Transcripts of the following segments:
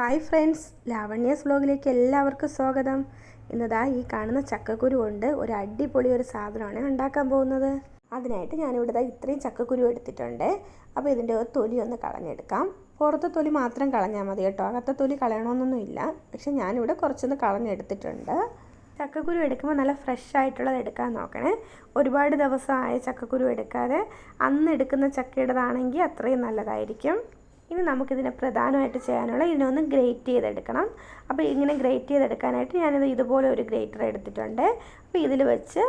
Hi friends ലാവണ്യസ് വ്ലോഗിലേക്ക് എല്ലാവർക്കും സ്വാഗതം. ഇന്നതാ ഈ കാണുന്ന ചക്കക്കുരു കൊണ്ട് ഒരു അടിപൊളി ഒരു സാധനമാണ് ഉണ്ടാക്കാൻ പോകുന്നത്. അതിനായിട്ട് ഞാനിവിടെ ദാ ഇത്രയും ചക്കക്കുരു എടുത്തിട്ടുണ്ട്. അപ്പോൾ ഇതിന്റെ തൊലി ഒന്ന് കളഞ്ഞെടുക്കാം. പുറത്തെ തൊലി മാത്രം കളഞ്ഞാൽ മതി കേട്ടോ. അകത്തെ തൊലി കളയണമെന്നൊന്നുമില്ല പക്ഷെ ഞാനിവിടെ കുറച്ചൊന്ന് കളഞ്ഞെടുത്തിട്ടുണ്ട്. ചക്കക്കുരു എടുക്കുമ്പോൾ നല്ല ഫ്രഷ് ആയിട്ടുള്ളത് എടുക്കാൻ നോക്കണേ. ഒരുപാട് ദിവസമായ ചക്കക്കുരു എടുക്കാതെ അന്ന് എടുക്കുന്ന ചക്കയുടേതാണെങ്കിൽ അത്രയും നല്ലതായിരിക്കും. ഇനി നമുക്കിതിനെ പ്രധാനമായിട്ട് ചെയ്യാനുള്ള ഇതിനൊന്ന് ഗ്രേറ്റ് ചെയ്തെടുക്കണം. അപ്പോൾ ഇങ്ങനെ ഗ്രേറ്റ് ചെയ്തെടുക്കാനായിട്ട് ഞാനിത് ഇതുപോലെ ഒരു ഗ്രേറ്റർ എടുത്തിട്ടുണ്ട്. അപ്പോൾ ഇതിൽ വെച്ച്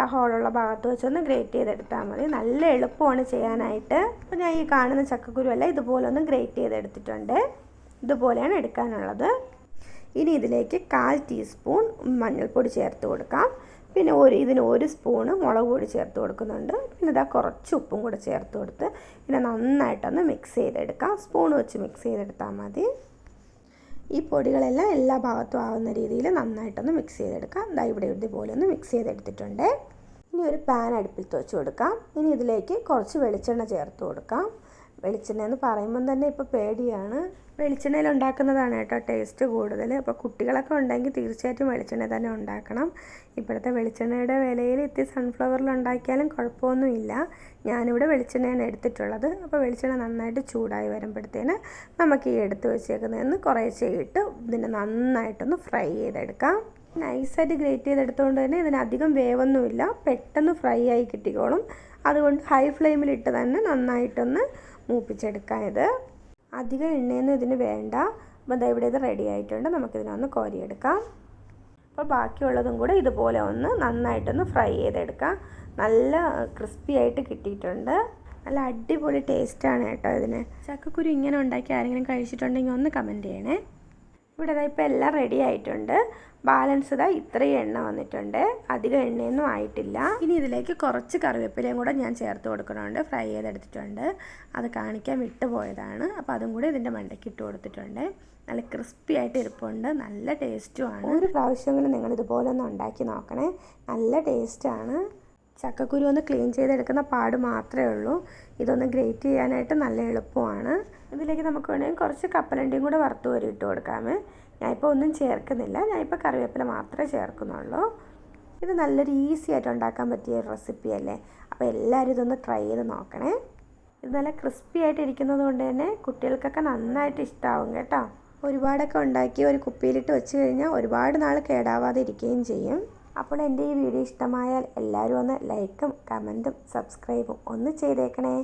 ആ ഹോളുള്ള ഭാഗത്ത് വെച്ചൊന്ന് ഗ്രേറ്റ് ചെയ്തെടുത്താൽ മതി. നല്ല എളുപ്പമാണ് ചെയ്യാനായിട്ട്. അപ്പോൾ ഞാൻ ഈ കാണുന്ന ചക്കക്കുരു അല്ല ഇതുപോലെ ഒന്ന് ഗ്രേറ്റ് ചെയ്തെടുത്തിട്ടുണ്ട്. ഇതുപോലെയാണ് എടുക്കാനുള്ളത്. ഇനി ഇതിലേക്ക് കാൽ ടീസ്പൂൺ മഞ്ഞൾപ്പൊടി ചേർത്ത് കൊടുക്കാം. പിന്നെ ഒരു ഇതിന് ഒരു സ്പൂണ് മുളക് പൊടി ചേർത്ത് കൊടുക്കുന്നുണ്ട്. പിന്നെ ഇതാ കുറച്ച് ഉപ്പും കൂടെ ചേർത്ത് കൊടുത്ത് പിന്നെ നന്നായിട്ടൊന്ന് മിക്സ് ചെയ്തെടുക്കാം. സ്പൂൺ വെച്ച് മിക്സ് ചെയ്തെടുത്താൽ മതി. ഈ പൊടികളെല്ലാം എല്ലാ ഭാഗത്തും ആവുന്ന രീതിയിൽ നന്നായിട്ടൊന്ന് മിക്സ് ചെയ്തെടുക്കാം. ദാ ഇവിടെ ഇതുപോലെ ഒന്ന് മിക്സ് ചെയ്തെടുത്തിട്ടുണ്ട്. ഇനി ഒരു പാൻ അടുപ്പിൽ വെച്ച് കൊടുക്കാം. ഇനി ഇതിലേക്ക് കുറച്ച് വെളിച്ചെണ്ണ ചേർത്ത് കൊടുക്കാം. വെളിച്ചെണ്ണ എന്ന് പറയുമ്പം തന്നെ ഇപ്പോൾ പേടിയാണ്. വെളിച്ചെണ്ണയിൽ ഉണ്ടാക്കുന്നതാണ് കേട്ടോ ടേസ്റ്റ് കൂടുതൽ അപ്പോൾ കുട്ടികളൊക്കെ ഉണ്ടെങ്കിൽ തീർച്ചയായിട്ടും വെളിച്ചെണ്ണ തന്നെ ഉണ്ടാക്കണം. ഇപ്പോഴത്തെ വെളിച്ചെണ്ണയുടെ വിലയിൽ ഇത്തിരി സൺഫ്ലവറിൽ ഉണ്ടാക്കിയാലും കുഴപ്പമൊന്നുമില്ല. ഞാനിവിടെ വെളിച്ചെണ്ണയാണ് എടുത്തിട്ടുള്ളത്. അപ്പോൾ വെളിച്ചെണ്ണ നന്നായിട്ട് ചൂടായി വരുമ്പോഴത്തേന് നമുക്ക് ഈ എടുത്ത് വെച്ചേക്കുന്നതെന്ന് കുറേശ്ശെ ഇട്ട് ഇതിനെ നന്നായിട്ടൊന്ന് ഫ്രൈ ചെയ്തെടുക്കാം. നൈസായിട്ട് ഗ്രേറ്റ് ചെയ്തെടുത്തുകൊണ്ട് തന്നെ ഇതിന് അധികം വേവൊന്നുമില്ല. പെട്ടെന്ന് ഫ്രൈ ആയി കിട്ടിക്കോളും. അതുകൊണ്ട് ഹൈ ഫ്ലെയിമിലിട്ട് തന്നെ നന്നായിട്ടൊന്ന് മൂപ്പിച്ചെടുക്കാം ഇത് അധികം എണ്ണയൊന്നും ഇതിന് വേണ്ട. അപ്പോൾ ദാ ഇവിടെ ഇത് റെഡി ആയിട്ടുണ്ട്. നമുക്കിതിനൊന്ന് കോരിയെടുക്കാം. അപ്പോൾ ബാക്കിയുള്ളതും കൂടെ ഇതുപോലെ ഒന്ന് നന്നായിട്ടൊന്ന് ഫ്രൈ ചെയ്തെടുക്കാം. നല്ല ക്രിസ്പി ആയിട്ട് കിട്ടിയിട്ടുണ്ട്. നല്ല അടിപൊളി ടേസ്റ്റാണ് കേട്ടോ ഇതിന്. ചക്കക്കുരു ഇങ്ങനെ ഉണ്ടാക്കി ആരെങ്കിലും കഴിച്ചിട്ടുണ്ടെങ്കിൽ ഒന്ന് കമന്റ് ചെയ്യണേ. ഇവിടെ ഇതാ ഇപ്പോൾ എല്ലാം റെഡി ആയിട്ടുണ്ട്. ബാലൻസ് ഇതാ ഇത്രയും എണ്ണ വന്നിട്ടുണ്ട്. അധികം എണ്ണയൊന്നും ആയിട്ടില്ല. ഇനി ഇതിലേക്ക് കുറച്ച് കറിവേപ്പിലയും കൂടെ ഞാൻ ചേർത്ത് കൊടുക്കണമുണ്ട് ഫ്രൈ ചെയ്തെടുത്തിട്ടുണ്ട്. അത് കാണിക്കാൻ വിട്ടുപോയതാണ് അപ്പോൾ അതും കൂടി ഇതിന്റെ മണ്ടയ്ക്ക് ഇട്ട് കൊടുത്തിട്ടുണ്ട്. നല്ല ക്രിസ്പി ആയിട്ട് ഇരിപ്പുണ്ട്. നല്ല ടേസ്റ്റുമാണ് ഒരു പ്രാവശ്യമെങ്കിലും നിങ്ങൾ ഇതുപോലെ ഒന്ന് ഉണ്ടാക്കി നോക്കണേ. നല്ല ടേസ്റ്റാണ് ചക്കക്കുരു ഒന്ന് ക്ലീൻ ചെയ്തെടുക്കുന്ന പാട് മാത്രമേ ഉള്ളൂ. ഇതൊന്ന് ഗ്രേറ്റ് ചെയ്യാനായിട്ട് നല്ല എളുപ്പമാണ്. ഇതിലേക്ക് നമുക്ക് വേണമെങ്കിൽ കുറച്ച് കപ്പലണ്ടിയും കൂടെ വറുത്ത് വരി ഇട്ട് കൊടുക്കാമേ. ഞാനിപ്പോൾ ഒന്നും ചേർക്കുന്നില്ല. ഞാനിപ്പോൾ കറിവേപ്പില മാത്രമേ ചേർക്കുന്നുള്ളൂ. ഇത് നല്ലൊരു ഈസി ആയിട്ട് ഉണ്ടാക്കാൻ പറ്റിയ ഒരു റെസിപ്പി അല്ലേ? അപ്പോൾ എല്ലാവരും ഇതൊന്ന് ട്രൈ ചെയ്ത് നോക്കണേ. ഇത് നല്ല ക്രിസ്പി ആയിട്ട് ഇരിക്കുന്നത് കൊണ്ട് തന്നെ കുട്ടികൾക്കൊക്കെ നന്നായിട്ട് ഇഷ്ടമാവും കേട്ടോ. ഒരുപാടൊക്കെ ഉണ്ടാക്കി ഒരു കുപ്പിയിലിട്ട് വെച്ച് കഴിഞ്ഞാൽ ഒരുപാട് നാൾ കേടാവാതെ ഇരിക്കുകയും ചെയ്യും. അപ്പോൾ എന്റെ ഈ വീഡിയോ ഇഷ്ടമായാൽ എല്ലാവരും ഒന്ന് ലൈക്കും കമന്റും സബ്സ്ക്രൈബും ഒന്ന് ചെയ്തേക്കണേ.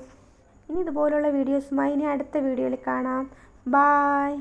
ഇനി ഇതുപോലുള്ള വീഡിയോസുമായി ഇനി അടുത്ത വീഡിയോയിൽ കാണാം. ബായ്.